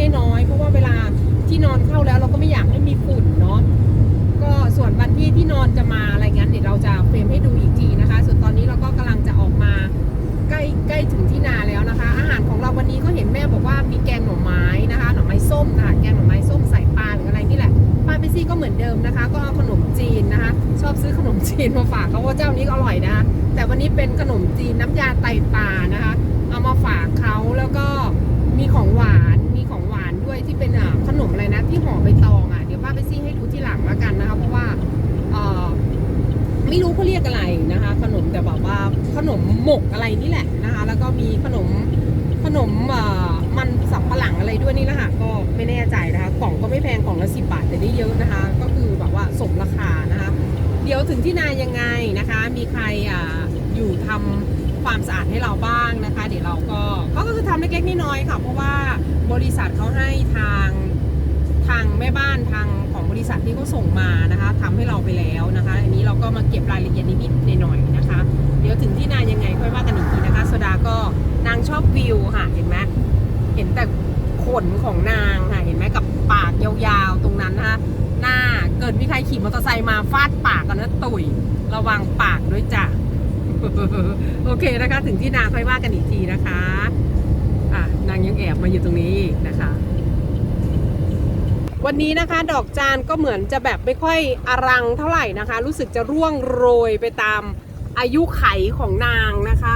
ล็กๆน้อยๆเพราะว่าเวลาที่นอนเข้าแล้วเราก็ไม่อยากให้มีฝุ่นเนาะก็ส่วนวันที่ที่นอนจะมาอะไรงั้นเดี๋ยวเราจะเฟรมให้ดูอีกทีนะคะ ส่วนตอนนี้เราก็กำลังจะออกมาใกล้ใกล้ถึงที่นาแล้วนะคะ อาหารของเราวันนี้ก็เห็นแม่บอกว่ามีแกงหน่อไม้นะคะหน่อไม้ส้มค่ะแกงหน่อไม้ส้มใส่ปลาหรืออะไรนี่แหละป้าเปซี่ก็เหมือนเดิมนะคะ ก็เอาขนมจีนนะคะ ชอบซื้อขนมจีนมาฝากเขาว่าเจ้านี้ก็อร่อยนะคะแต่วันนี้เป็นขนมจีนน้ำยาไตปลานะคะ เอามาฝากเขาแล้วก็มีของหวาน ด้วยที่เป็นขนมอะไรนะที่ห่อใบตองอะเดี๋ยวป้าเปซี่ให้ดูที่หลังล้วกันนะคะ เพราะว่าไม่รู้เขาเรียกอะไรนะคะ ขนมแต่แบบว่าขนมหมกอะไรนี่แหละนะคะ แล้วก็มีขนมขนมมันสับปะหลังอะไรด้วยนี่แหละค่ะก็ไม่แน่ใจนะคะกล่องก็ไม่แพงกล่องละสิบาทแต่ได้เยอะนะคะ ก็คือแบบว่าสมราคานะคะ เดี๋ยวถึงที่นายังไงนะคะ มีใครออยู่ทำ ความสะอาดให้เราบ้างนะคะ เดี๋ยวเราก็เขาก็คือทำเล็กๆน้อยๆค่ะ เพราะว่าบริษัทเขาให้ทางทางแม่บ้านทางของบริษัทที่เขาส่งมานะคะทำให้เราไปแล้วนะคะ อันนี้เราก็มาเก็บรายละเอียดนิดๆหน่อยๆนะคะ เดี๋ยวถึงที่นายังไงค่อยว่ากันอีกทีนะคะโซดาก็นางชอบวิวค่ะเห็นไหมเห็นแต่ขนของนางค่ะเห็นไหมกับปากยาวๆตรงนั้นนะคะหน้าเกิดมีใครขี่มอเตอร์ไซค์มาฟาดปากกันนะตุ๋ยระวังปากด้วยจ้ะ โอเคนะคะ ถึงที่นาค่อยว่ากันอีกทีนะคะ อะนางยังแอบมาอยู่ตรงนี้อีกนะคะ วันนี้นะคะ ดอกจานก็เหมือนจะแบบไม่ค่อยอรังเท่าไหร่นะคะ รู้สึกจะร่วงโรยไปตามอายุไขของนางนะคะ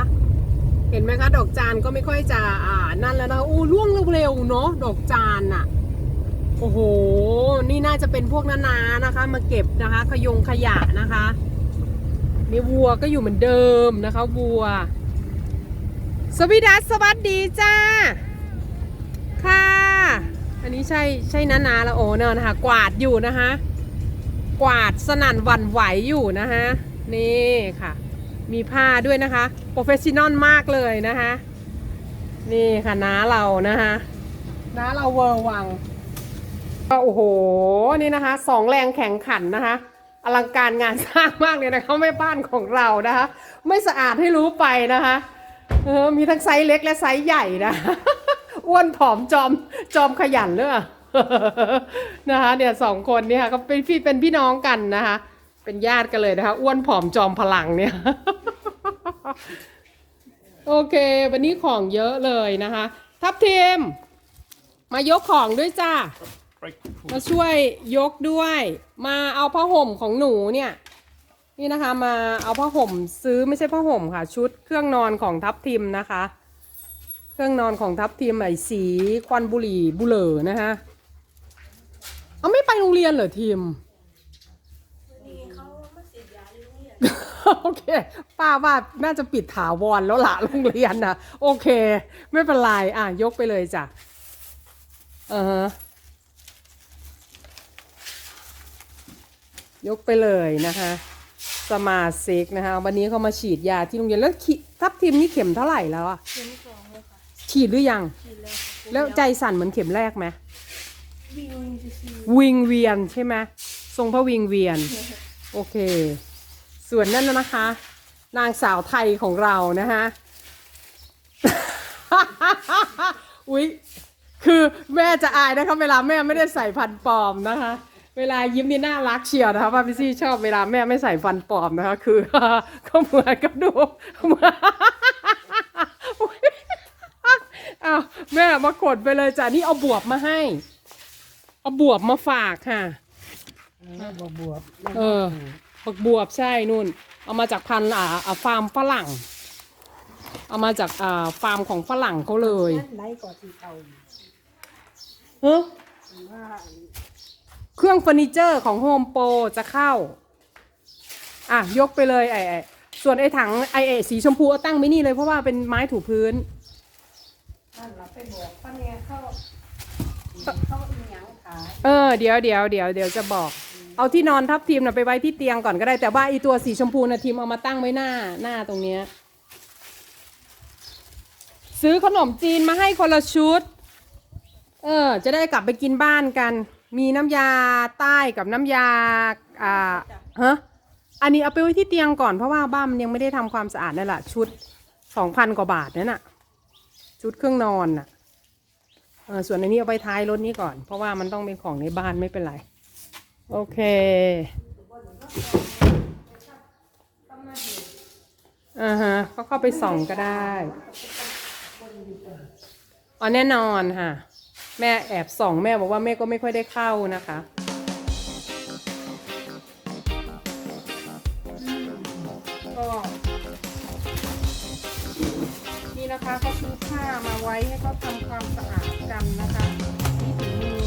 เห็นไหมคะ ดอกจานก็ไม่ค่อยจะอ่านั่นแล้วนะคะโอ้ร่วงเร็วๆเนาะดอกจานอะโอ้โห นี่น่าจะเป็นพวกนานานะคะ มาเก็บนะคะ ขยงขยะนะคะ มีวัวก็อยู่เหมือนเดิมนะคะวัว สวีดัสสวัสดีจ้า ค่ะ อันนี้ใช่ใช่นานาล้วโอ้เนอะนะคะ กวาดอยู่นะคะ กวาดสนั่นหวั่นไหวอยู่นะคะนี่ค่ะ มีผ้าด้วยนะคะโปรเฟชชั่นอลมากเลยนะคะนี่ค่ะน้าเรานะคะน้าเราเวอร์วังก็โอ้โห นี่นะคะสองแรงแข่งขันนะคะ อลังการงานสร้างมากเลยนะคะแม่บ้านของเรานะคะ ไม่สะอาดให้รู้ไปนะคะเออมีทั้งไซส์เล็กและไซส์ใหญ่นะอ้วนผอมจอมจอมขยันเลยนะคะเนี่ยสองคนเนี่ยก็เป็นพี่เป็นพี่น้องกันนะคะ เป็นญาติกันเลยนะคะ อ้วนผอมจอมพลังเนี่ยโอเค วันนี้ของเยอะเลยนะคะ ทัพทีมมายกของด้วยจ้า มาช่วยยกด้วย มาเอาผ้าห่มของหนูเนี่ย นี่นะคะมาเอาผ้าห่มซื้อไม่ใช่ผ้าห่มค่ะ ชุดเครื่องนอนของทัพทิมนะคะ เครื่องนอนของทัพทิมไอ้สีควันบุหรี่บุเหลอนะคะเอาไม่ไปโรงเรียนเหรอทีมโอเคป้าว่าน่าจะปิดถาวรแล้วละโรงเรียนนะโอเค ไม่เป็นไรอะยกไปเลยจ้ะเออฮะ ยกไปเลยนะคะ สมาชิกนะคะ วันนี้เขามาฉีดยาที่โรงเรียนแล้วขีทับทิมนี่เข็มเท่าไหร่แล้วอะเข็มสองเลยค่ะฉีดหรือยัง ฉีดแล้วค่ะแล้วใจสั่นเหมือนเข็มแรกไหมวิ่งวิ่งซีซีวิงเวียนใช่ไหมทรงพระวิงเวียน โอเค ส่วนนั่นนะนะคะ นางสาวไทยของเรานะคะ อุ๊ย คือแม่จะอายนะคะเวลาแม่ไม่ได้ใส่ฟันปลอมนะคะ เวลายิ้มนี่น่ารักเชียวนะคะป้าพี่ซี่ชอบเวลาแม่ไม่ใส่ฟันปลอมนะคะ คือก็เหมือนกับดูเหมือนอุ๊ยอ้าวแม่มากดไปเลยจ้ะนี่เอาบวบมาให้ เอาบวบมาฝากค่ะบวบบวบเออบักบวบใช่นู่น เอามาจากพันธุ์อ่าอ่าฟาร์มฝรั่ง เอามาจากอ่าฟาร์มของฝรั่งเขาเลยนั่นไรก่อนที่เอาเฮ้ยว่า เครื่องเฟอร์นิเจอร์ของโฮมโปรจะเข้า อะ ยกไปเลยไอ้ไอ้ส่วนไอ้ถังไอ้ไอ้สีชมพูเอาตั้งไว้นี่เลยเพราะว่าเป็นไม้ถูพื้นนั่นเราไปบอกป้าเนี่ยเขาเขาอีหยังขายเออเดี๋ยวเดี๋ยวเดี๋ยวเดี๋ยวจะบอก เอาที่นอนทับทีมนะไปไว้ที่เตียงก่อนก็ได้แต่ว่าไอีตัวสีชมพูนะทีมเอามาตั้งไว้หน้าหน้าตรงเนี้ยซื้อขนมจีนมาให้คนละชุด เออ จะได้กลับไปกินบ้านกัน มีน้ำยาใต้กับน้ำยาอ่าฮะอันนี้เอาไปไว้ที่เตียงก่อนเพราะว่าบ้านมันยังไม่ได้ทำความสะอาดนั่นแหละชุดสองพันกว่าบาทนั่นน่ะ ชุดเครื่องนอนน่ะเออส่วนอันนี้เอาไปท้ายรถนี้ก่อน เพราะว่ามันต้องเป็นของในบ้านไม่เป็นไร โอเคอ่าฮะก็เข้าไปส่องก็ได้อ๋อแน่นอนค่ะ แม่แอบส่องแม่บอกว่าแม่ก็ไม่ค่อยได้เข้านะคะ ก็นี่นะคะก็ซื้อผ้ามาไว้ให้เขาทำความสะอาดกันนะคะนี่ถึงมือ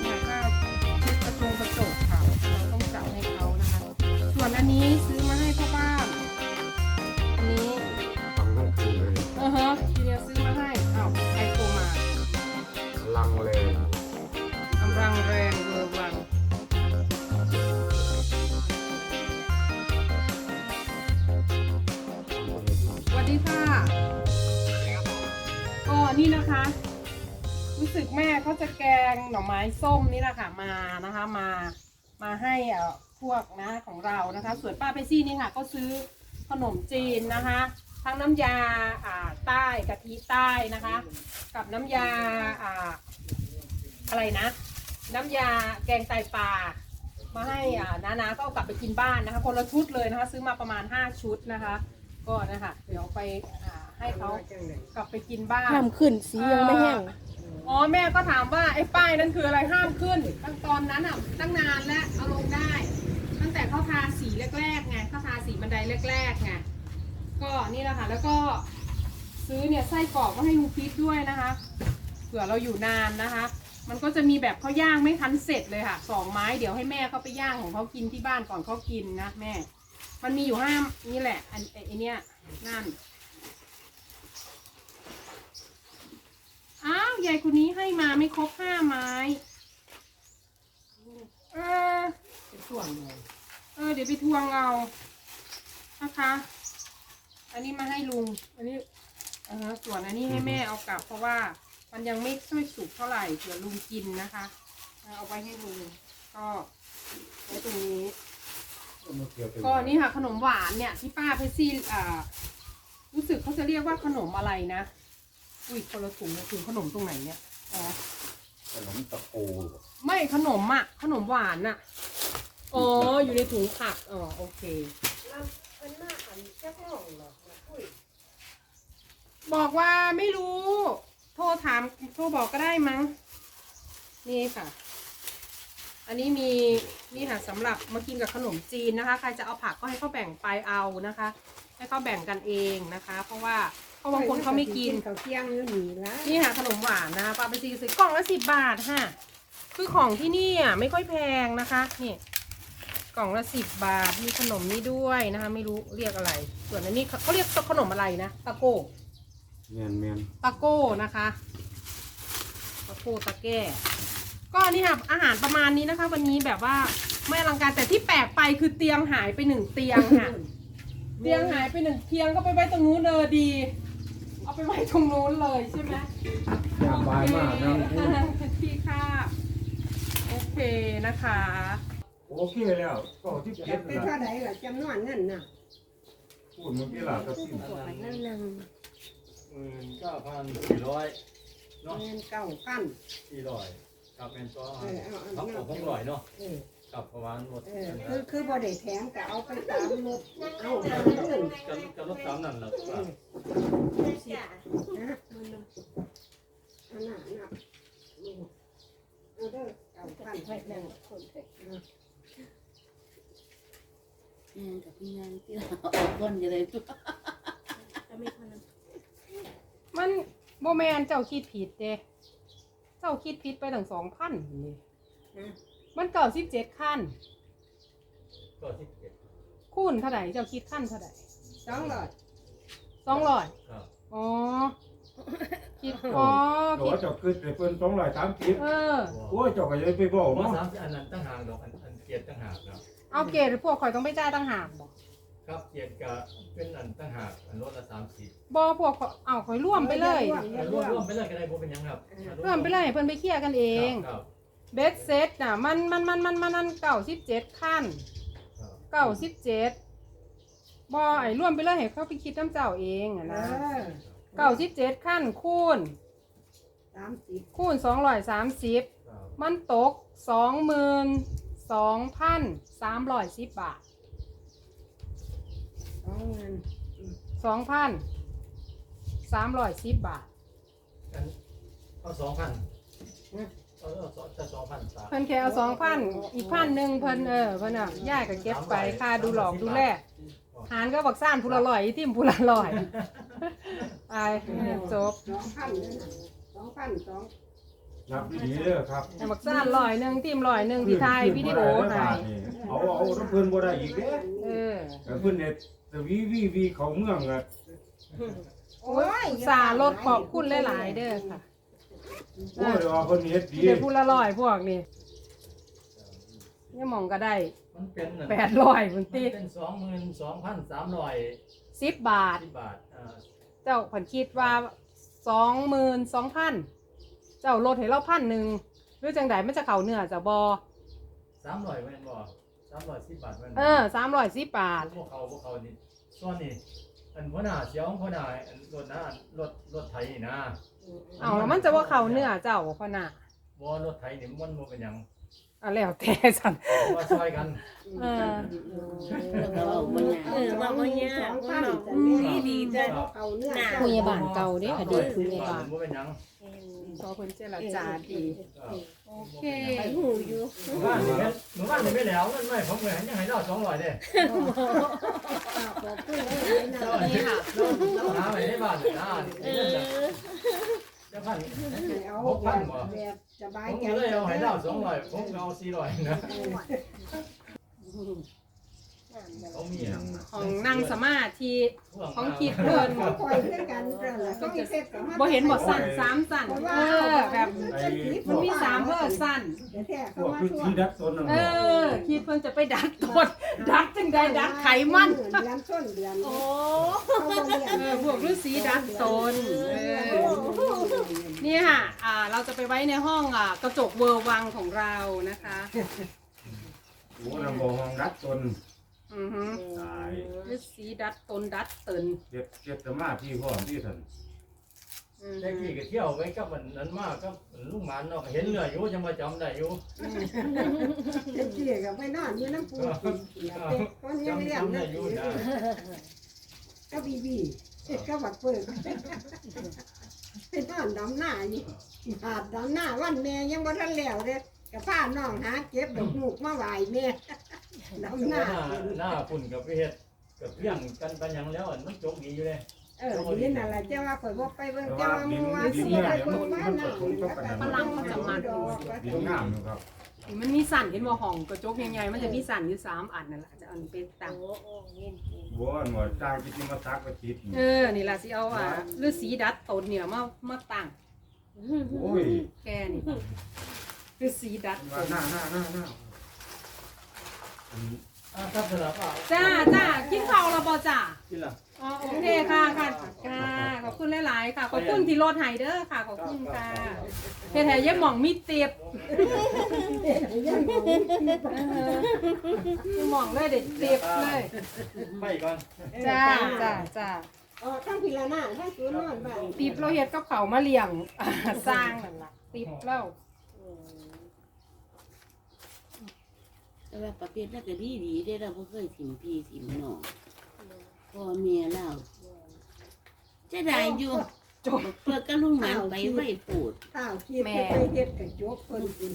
เนี่ยผ้าเช็ดกระจงกระจกค่ะเราต้องจับให้เขานะคะ ส่วนอันนี้ รู้สึกแม่เขาจะแกงหน่อไม้ส้มนี่แหละค่ะมานะคะมามาให้พวกนะของเรานะคะ ส่วนป้าเปซี่นี่ค่ะ ก็ซื้อขนมจีนนะคะ ทั้งน้ำยาอ่าใต้กะทิใต้นะคะ กับน้ำยาอ่าอะไรนะ น้ำยาแกงไตปลามาให้อ่านานาก็เอากลับไปกินบ้านนะคะ คนละชุดเลยนะคะ ซื้อมาประมาณ 5 ชุดนะคะ ก็นะคะเดี๋ยวไปอ่าให้เขากลับไปกินบ้านห้ามขึ้นสียังไม่แห้งอ๋อ อ๋อแม่ก็ถามว่าไอ้ป้ายนั้นคืออะไรห้ามขึ้น ตั้งตอนนั้นอะตั้งนานแล้วเอาลงได้ ตั้งแต่เขาทาสีแรกๆไงเขาทาสีบันไดแรกๆไงก็นี่แหละค่ะแล้วก็ซื้อเนี่ยไส้กรอกมาให้ลุงพีทด้วยนะคะเผื่อเราอยู่นานนะคะ มันก็จะมีแบบเขาย่างไม่ทันเสร็จเลยค่ะสองไม้เดี๋ยวให้แม่เขาไปย่างของเขากินที่บ้านก่อนเขากินนะแม่ มันมีอยู่ห้ามนี่แหละอันไอ้ไอเนี้ยนั่น อ้าวยายคนนี้ให้มาไม่ครบห้าไม้ เออช่วงเลยเออ เดี๋ยวไปทวงเอา นะคะ อันนี้มาให้ลุง อันนี้เออส่วนอันนี้ให้แม่เอากลับ เพราะว่ามันยังไม่ค่อยสุกเท่าไหร่เผื่อลุงกินนะคะเอาไว้ให้ลุงก็ไว้ตรงนี้ ก็นี่ค่ะขนมหวานเนี่ยที่ป้าเพชรซี่อ่ารู้สึกเขาจะเรียกว่าขนมอะไรนะ อุ้ยคนละถุงนะถุงขนมตรงไหนเนี่ยอ๋อขนมตะโกไม่ขนมอะขนมหวานอะอ๋ออยู่ในถุงผักอ๋อโอเคแล้วเป็นหน้าอันเจ้าของเหรอคุยบอกว่าไม่รู้ โทรถามโทรบอกก็ได้มั้ง นี่ค่ะ อันนี้มีนี่ค่ะสำหรับมากินกับขนมจีนนะคะ ใครจะเอาผักก็ให้เขาแบ่งไปเอานะคะ ให้เขาแบ่งกันเองนะคะ เพราะว่า เพราะบางคนเขาไม่กิน เขาเที่ยงอยู่หนีละนี่ค่ะขนมหวานนะคะปลาไปซีซื้อกล่องละสิบบาทค่ะ คือของที่นี่อะไม่ค่อยแพงนะคะนี่กล่องละสิบบาทมีขนมนี่ด้วยนะคะ ไม่รู้เรียกอะไร ส่วนอันนี้เขาเขาเรียกขนมอะไรนะตะโก้เมียนเมียนตะโก้นะคะตะโก้ตะแก้ก็นี่ค่ะอาหารประมาณนี้นะคะ วันนี้แบบว่าไม่อลังการแต่ที่แปลกไปคือเตียงหายไปหนึ่งเตียงค่ะ เตียงหายไปหนึ่งเตียงก็ไปไว้ตรงนู้นเลยดีเอา ไปไว้ตรงนู้นเลยใช่ไหมยามบายมากนะโอเคพี่ค่ะโอเคนะคะ โอเคแล้วก็ที่เจ็ดเป็นละเท่าไหร่ล่ะจำนวนเงินน่ะพูดเมื่อกี้ล่ะก็สิ้นนั่นนึงหมื่นเก้าพันสี่ร้อยเนาะเงินเก้าพันสี่ร้อยกับเป็นตัวเออเอาเอาทั้งหมดหกร้อยเนาะเออ กับประมาณหมดเออคือคือบ่ได้แถมก็เอาไปตามรถเอาตามเงินกับกับรถสามนั่นแหละเออนะอันนั้นน่ะเอาเด้อเก้าพันไว้แม่งคนเถอะงานกับพี่งานที่เราออกก่อนอยู่เลยตัวจะไม่คนนั้นมันโบแมนเจ้าคิดผิดเด้เจ้าคิดผิดไปถึงสองพันเลย มันเก่าสิบเจ็ดขั้นก็ที่เจ็ดคูณเท่าไหร่เจ้าคิดขั้นเท่าไหร่สองร้อยสองร้อยครับอ๋อ คิดอ๋อตัวคิดเจ้าขึ้นไปเพิ่นสองร้อยสามสิบเออ โอ้ยเจ้าก็ยังไปบอกผมว่าเนาะสามสิบอันนั้นตั้งหากดอกอันอันเกียรตั้งหากครับเอาเกรดพวกข่อยต้องไปจ่ายต่างหากบอกครับเกียรกับเป็นอันตั้งหากอันรถละสามสิบบอพวกข่อยเอาข่อยร่วมไปเลยรวมรวมไปเลยก็ได้ผมเป็นยังครับร่วมไปเลยให้เพิ่นไปเคลียร์กันเอง ครับ เบสเซตน่ะมันมันมันมันมันมันเก้าสิบเจ็ดขั้นเก้าสิบเจ็ดบอไอ้ร่วมไปเลยให้เขาไปคิดน้ำเจ้าเองอะเอนะอเก้าสิบเจ็ดขั้นคูณสามสิบคูณสองร้อยสามสิบครับมันตกสองหมื่นสองพันสามร้อยสิบบาทสองเงินสองพันสามร้อยสิบบาทอันเอาสองพัน เออสองจะสองพันสามเพิ่นแค่เอาสองพันอีกพันหนึ่งเพิ่นเออเพิ่นอะย่ายก็เก็บไปค่าดูหลอกดูแลหารก็บักซ่านผู้ละร้อยอีทิมผู้ละร้อยไอจบสองพันสองพันสองนับดีเด้อครับบักซ่านร้อยหนึ่งทิมร้อยหนึ่งที่ถ่ายวิดีโอให้เอาเอาน้ำเพิ่นบ่ได้อีกเด้เออเพิ่นเน็ตแต่วีวีวีเขาเมืองอะโอ้ยสาลดขอบคุณหลายๆเด้อค่ะ โอ้ยว่าเพิ่นเฮ็ดดีเดี๋ยวผู้ละร้อยพวกนี้นี่มองก็ได้มันเป็นแปดร้อยพุ่นมันติเป็นสองหมื่นสองพันสามร้อยสิบบาท สิบบาทอ่าเจ้าผันคิดว่าสองหมื่นสองพันเจ้าลดให้เราพันหนึ่งหรือจังไดมันจะเข่าเนื้อจะบอสามร้อยแม่นบ่สามร้อยสิบบาทแม่นบ่เออสามร้อยสิบบาท พวกเขาพวกเขานี่ส่วนนี่อันพ่อหน้าเสียวของพ่อหน้าอันรถนะรถรถไถนี่นะ เอาแล้วมันจะว่าเข่าเนื้อเจ้าพะน่ะบ่รถไถนี่มันบ่เป็นหยังเอะแล้วแต่สันเพราะว่าซอยกันเออแล้วก็เอาบ่ยากเออว่าบ่ยากสองพัว่านเนาะแต่นี่ดีดีจ้ะเอาเนื้อหนาพยาบาลเก่าเด้อดีตพยาบาลบ่เป็นหยังพอเพิ่นเจรจาดีเออโอเคไปหูอยู่หมู่บ้านนี่แม่นหมู่บ้านนี่ไม่แล้วมันไม่ผมเลยยังให้เรา200เด้ขอบคุณเลยนะนี่ค่ะเราหาไว้ในบ้านนี่นะเอนี่อ จะพันเอาแบบแบบสบายผมใจก็เลยเอาให้เรา200ผมก็เอา400นะ เขามีหยังของนั่งสมาธิพ่วของคิดเพิ่นคอยเพื่อนกันเพื่อนละต้องเซ็ตกับบ่เห็นบ่สั่นสามสั่นเออแบบไอ้มันมีสามเบอร์สั่นแท้พเขาวกมาคือทั่วที่ดักตนนั่นเอบ่อคิดเพิ่นจะไปดักตดดักจังใดดักไขมันเดือนต้นเดือนโอ้เออพวกฤาษีดักตนเออนี่ค่ะอ่าเราจะไปไว้ในห้องอ่ากระจกเวอร์วังของเรานะคะโอ้นำบ่ห้องดักตน อือฮึตายฤาษีดัดตนดัดตนเฮ็ดเฮ็ดสมาธิพร้อมที่ท่านอือแต่ฮึกี้ก็เที่ยวไปกับมันนั้นมากกับลุงหมานเนาะเห็นเรืออยู่ยังมาจำได้อยู่เจ็บเจี๊ยกับไปนอนอยู่น้ำปูคนยังเลี้ยงจำนะได้อยู่นะก็บีบีก็บัดเปิดไปนอนดำหน้าอยู่หาดดำหน้าวันแม่ยังบ่ทันแล้วเด้กับผ้าน้องหาเก็บดอกมูกมาไหวแม่ ดำหหน้าน้าหน้าฝุ่นกับไปเฮ็ดกับเพียงกันไปยังแล้วอันมันจกดีอยู่เลยเออดินอะไรเจ้าว่าข่อยบ่ไปเบิ่งแต่เจ้าว่าว่าดินมึงว่าดินสิเนี่ยไปเดี๋ยวเบิ่มันงบ้ามันนน่ะผสมกับกันนั่นฝรั่งเขาจะมันดินงามอยู่ครับมันมีสั่นเห็นว่าห้องกระจกใหญ่ๆมันจะมีสั่นอยู่สามอันนั่นแหละจะเอันเป็นต่างโอ้โอ้เงินบัวหน่วยจ้างที่มาตักไปติดนี่เออนี่ล่ะสิเอาอะฤาษีดัดตนเนี่ยมามาตั้งโอ้ยแกนี่ฤาษีดัดตว่านหน้าหน้าหน้าหน้า จ้าจ้ากินข้าวแล้วบ่จ้ากินละอ๋อโอเคค่ะค่ะค่ะขอบคุณหลายๆค่ะขอบคุณที่รถไฮเดอร์ค่ะขอบคุณค่ะเฮ็ดให้เย็บหม่องมีเตียบหม่องเลยเด็ดเตียบเลยไปก่อนจ้าจ้าจ้าอ๋อทั้งพิลานาทั้งสวนนอนบ้านติบเราเฮ็ดกับเขาวมาเลี้ยงอ่าสร้างนั่นล่ะติบเรา แต่ว่าประเภทนั้นก็ดีดีได้เราบ่เคยถิ่มพี่ถิ่มน้องพ่อเมียเราจะได้อยู่จบเพื่อก็ลุงหมันไปไว้ปูดข้าวคิดไปเฮ็ดกระจกเพิ่นกิน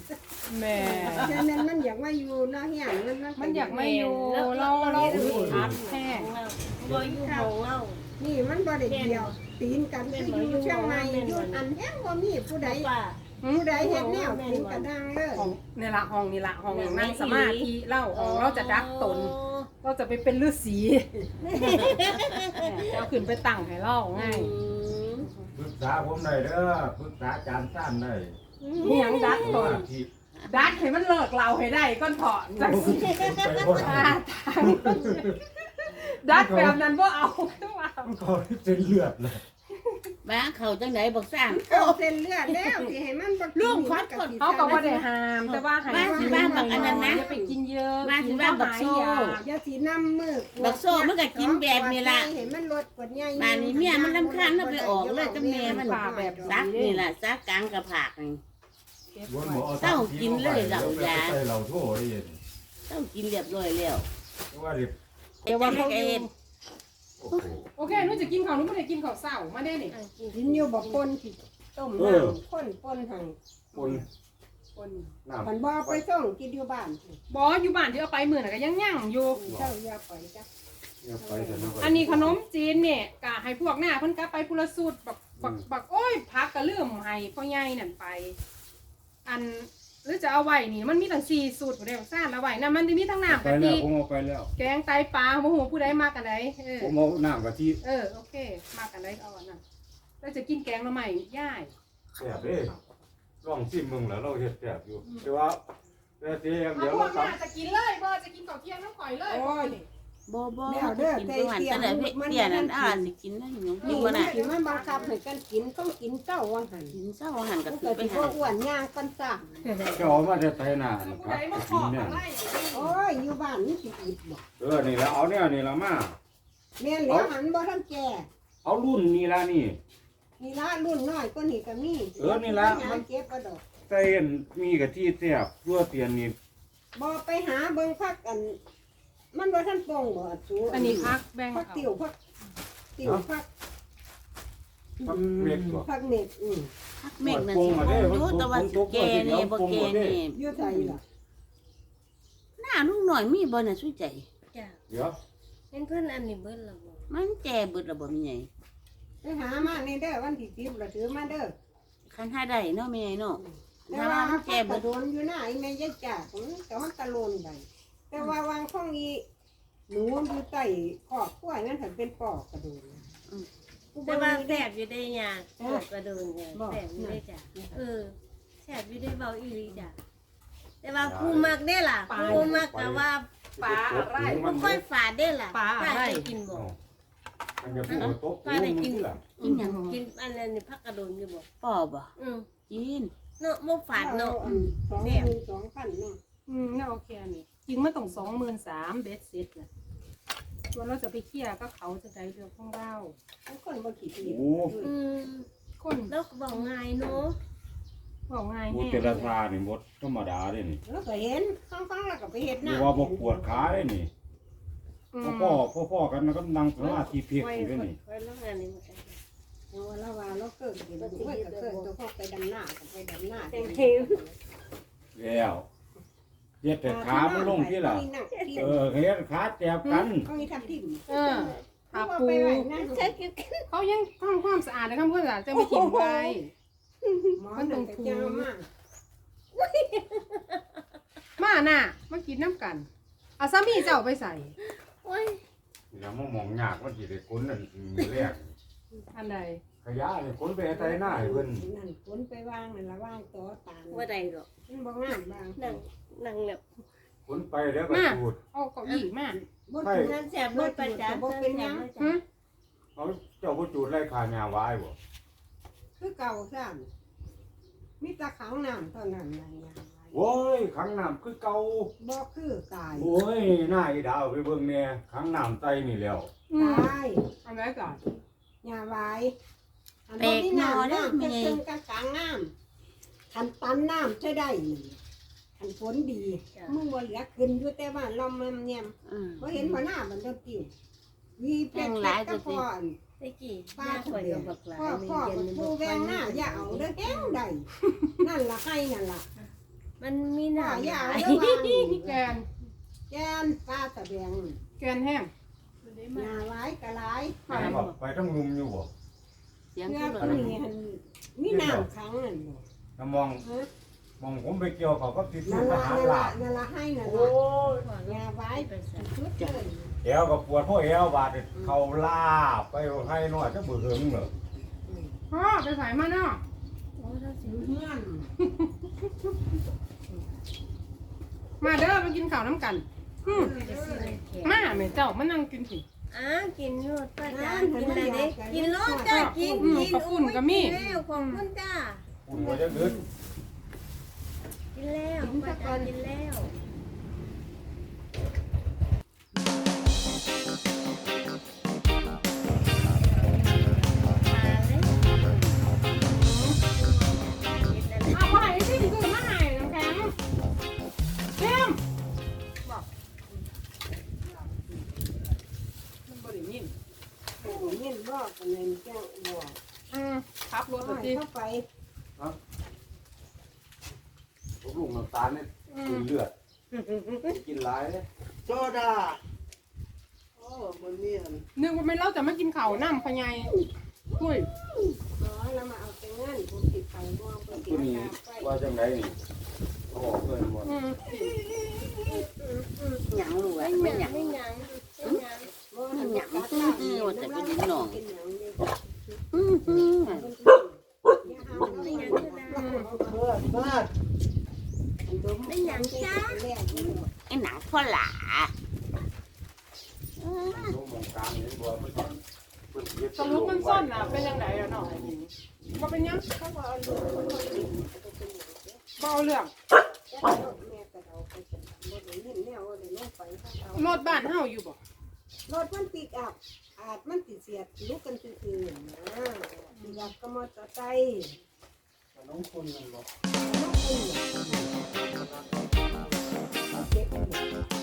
แม่ฉะนั้นมันอยากมาอยู่เนาะเฮียนมันมันอยากไม่อยู่เราเราอึดอัดแท้บ่อยู่ของเรานี่มันบ่ได้เกี่ยวตีนกันคืออยู่เชียงใหม่อยู่อันแห้งบ่มีผู้ใดป้า ผู้ใดเฮ็ดแนวตีนกระดังเลยห้องนี่ละห้องนี่ละห้องนั่งสมาธิเล่าห้องเราจะดักตน เราจะไปเป็นฤาษีเอาขึ้นไปตั้งให้เล่าง่ายปรึกษาผมได้เด้อปรึกษาอาจารย์สั้นได้นี่ยังดักตนที่ดักให้มันเลิกเราให้ได้ก้อนเถาะจังสิไปบ่ได้อาทางดักแบบนั้นว่าเอาขึ้นมามันก็เป็นเลือดเลย บ้าเขาจังไดบอกสร้างเข้าเส้นเลือดแล้วสิให้มันบ่กินลูกขอโทษเขาก็บ่ได้ห้ามแต่ว่าให้ว่าสิว่าบักอันนั้นนะอย่าไปกินเยอะว่าสิว่าบักโซ่อย่าสิน้ำมือบักโซ่มันก็กินแบบนี้ล่ะให้มันลดกดใหญ่บ้านนี้เมียมันรำคาญมันไปออกเลยกับแม่มันป่าแบบซักนี่ล่ะซักกลางกระผากนี่เก็บวนไว้หมอเต้ากินเลยเหล่ายาใส่เหล่าโถ่ได้ยินต้องกินเรียบร้อยแล้วว่าดิเดี๋ยวว่าเขา เอ็ อยู่ น โอ้โห โอเคหนูจะกินข้าวหนูไม่ได้กินข้าวเช้ามาได้นี่กินอยู่บ่ปนสิต้มเออน้ำข้นปนให้คนคนน้ำ มันบ่ไปส่งกินอยู่บ้านบออยู่บ้านที่เอาไปมื้อน่ะก็ยังย่างอยู่ เจ้าอย่าไปจ้ะอย่าไปแต่ำอันนี้ขนมจีนเนี่ยกะให้พวกหน้าเพิ่นกลับไปพุละสูตรบักบักบักโอ้ยพักก็เลื่อมให้พ่อใหญ่นั่นไป อัน หรือจะเอาไว้นี่มันมีตั้งสี่สูตรบ่ได้บอกซ่านเอาไว้นะมันจะมีทั้งน้ำไปกะแล้ทิวผมเอาไปแล้ว แกงไตปลาบ่ฮู้ผู้ใดมากกันไดเออ ผมเอาน้ำกะทิเออโอเค มากกันไดเอาอันนั้นแล้วจะกินแกงหน่อไม้ย่ายแซ่บเด้ลองชิมมึงแล้วเราเฮ็ดแซ่บอยู่แต่ว่าแต่เตียงเดี๋ยวพวเรากหตัน้าจะกินเลยบ่จะกินข้าวเที่ยงน้ำข่อยเลย โอ้ย บ่บ่แล้วเด้อกินประวันแต่ละเพเตี้ยนั้นอ่าสิกินนั่นหยังนี่บ่มันน่ะสิมันบังคับให้กันกินต้องกินเจ้าวังหันกินเช้าหันก็มันคือก็ไปสิหาบ่อ้วนย่างกันจ้ะจะเอามาแต่ไทยนาผู้ครัใดบมาขกิอนเนี่ยอะไรโอ้ยอยู่บ้านนี่สิอิดบ่เออนี่ละเอาเนี่ยนี่ละมา แม่นแล้วหันบ่ทันแก่เอารุ่นนี่ละนี่ นี่ละรุ่นน้อยก็นี่ก็มีเออนี่ละมัน เก็บกระดอก ใส่อันมีกะทิแซ่บยั่วเตียนนี่บ่ไปหาเบิ่งพักอัน มันบ่ทันปองบ่สูอันนี้พักแบ่งพักเอาติ๋วพักติ๋วพักมันเม็ดบ่พักเม็ดอืมพักเมฆนั่นสิบ่อยู่แต่ว่าสิแก่นี่บ่แก่นี่อยู่ไสล่ะหน้าลูกหน่อยมีบ่น่ะสุใจ จ้ะเดี๋ยวเห็นเพิ่นอันนี้เบิ่นและบ่มันแก่เบิดแล้วบ่มีไงไปหามาในเด้อวันที่10ละถือมาเด้อคันหาได้เนาะแม่เนาะแต่ถ้าว่าว่ามันพัแก่กกเบิระดโดนอยู่หน้าไอ้แม่ยายจ่าผมแต่ว่าตะโลนไป แต่ว่าวางข้องอีหนูอยู่ใต้ขอบขั้วนั้นถึงเป็นปอกกระโดนแต่ว่าแซ่บอยู่ได้ยาปวดกระโดนเนี่ยแซ่บอยู่ได้จ้ะเออแซ่บอยู่ได้เบาอีหลีจ้ะแต่ว่าครูมักได้ล่ะครูมักแต่ว่าปลาอะไรบ่ค่อยฝาดได้ล่ะปลาอะไรจะกินบ่มันจะพูดตกป้าได้กินนี่ล่ะกินหยังกินอันนั้นนี่พักกระโดนอยู่บ่ป่อบ่อืมกินเนาะบ่ฝาดเนาะสองหมื่นสองพันเนาะอืมน่าโอเคอันนี้ จริงมันต้องสองหมื่นสามเบสเซ็ตนะว่าเราจะไปเคลียร์ก็เขาจะได้เรื่องของเราทุกคนบ่ขี้เกียจโอ้อืมคนแล้วก็บอกง่ายเนาะบอกง่ายโหแห้งแต่ละทานี่หมดธรรมดาเด้นี่แล้วก็เห็นข้างๆแล้วก็ไปเฮ็ดหเรีน้ายกว่าบ่ปวดขาเด้นี่อืมพ่อพ่อพ่อๆกันมันก็นั่งสมาธิเพียกอยู่เด้นี่ไว้แล้วงานนี้มันกันเอาละว่าเราเกิดเห็นด้วยก็เกิดตัวพ่อไปดำหน้าก็ไปดำหน้าแล้ว เฮ็ดแต่ขามันลงที่ล่ะเออเฮ็ดขาแจบกันเขามีทำที่เออถ้าถ้าปูปูไปนั่นใช่กินเขายังทำความสะอาดและทำความสะอาดจะไม่ทิ้งไว้หมอนั่นก็เจ้ามามาน่ะมากินน้ำกันเอาสามีเจ้าไปใส่โอ้ยอย่ามามองยากมันสิได้คนนั่นมือแรกอันใด ขยะนี่คนไปไทยหน้าให้เพิ่นนั่นฝนไปวางนั่นละวางตัวตาลว่าใดหรอกมันบ่งามบางนั่งนั่งแบบคนไปแล้วก็สูดเอาเก้าอี้มาบ่ใช่ถูกนั่นแซ่บบ่ประจานบ่เป็นหยังฮะเขาเจ้าบ่จูดไล่ขาหญ้าไว้บ่คือเก่าซ้ำมีแตะขังน้ำเท่านั้นนะยาโอ้ยขังน้ำคือเก่าบ่คือกายโอ้ยหน้าอีดาวไปเบิ่งแหน่ขังน้ำใต้นี่แล้วอืมตายเอันไหนก่อนยาไว้ อันบ่มีน้ำน้ำเป็นตึงกลางกลางน้ำคันตันน้ำใช้ได้นี่คันฝนดีมึงบ่เหลือขึ้นอยู่แต่ว่าลมมันแยมอืม บ่เห็นหัวหน้ามันเดินติววีเพชรหลายก็จุดพสิอตะกี้ป้าป้าถข่อยเดียก็วบักหลายพ่อมื้พ่ออเย็นกับนี่ผู้บ่แวงหน้าอย่าเอาเด้อแห้งได้นั่นละให้นั่นละมันมีพ่อน้ำอย่าเอาหลายเด้อว่านี่แกนแกนป้าตะแบงแกนแห้งหน้าไว้กะหลาย ไปไปบ่ไปต้องงุมอยู่บ่ เสียงเพื่อคือคนนี้หันมีน้ำขังนั่นบ่ถ้ามองมองผมไปเกี่ยวเขาก็ติดสูนั่ตนรทละหารนั่นลาละบนั่นละให้นั่นโอ้ละยอย่าไว้ไปใส่ชุดเลยเอวก็ปวดเพราะเอวบาดเขาลาบไปให้น้อยจะเบื่อหึงเหรอพ่อไปใส่มาเนาะโอ้ถ้าสิเฮือนมาเด้อมากินข้าวน้ำกันอืมจะสิเลยแขกมาแม่เจ้ามานั่งกินสิ อ้ากินอยู่ป้าจ้ากินอะไรเด้กินโลดจ้ากินอืมกินขอบคุณก็มีกินแล้วของคุณจ้าคุณก็จะเงินกินแล้วป้าจ้ากินแล้ว อกกันเลยแจ้งบอกอืมขับรถเอาไปให้สิเข้าไปลูกน้ำตาลเนี่ยอืกิมนเลือด กินหลายเลยโซดาโอ้บนนี้อันนึกว่าไม่เล่าจะมากินข้าวน้ำพะไงกุ้ยอ๋อแล้วมาเอาแต่เงินผมติดไปบ่เอาไปติตัวดนี้ตามไปว่าจังไดนี่เขาออกเงินหมดอืมหยังรู้ไว้ไม่หยังไม่หยังไม่หยัง บ่ทันอยากตัดตามนี่น้ำลายกินหยังนี่อื้อหืออย่าหาเอาไม่ไม่หหยัยังงก็ได้เบิดเบิดไม่หยังจ้าแรกนี่ไอ้หนังพ่อหลาลูกมองกลางนี่บ่มันมันเย็บสรุปมันซ่อนอะเป็นยังไงอะเนาะมาเป็นยังเขาว่าเอาลูกเขาว่าเอาลูกเอาไปเป็นหยังเด้อเบเอาเรื่องแม่ก็เอาไปเป็นบ่ได้ยินแนวว่าได้ลงไปเขาเอารถบ้านเฮาอยู่บ่ รดมันติดอับอาจมันติดเสียดลุกกันตื่คืนนะติดอักก็มอเตอร์ไค์น้องคนนั่นอน้องคนเด็ก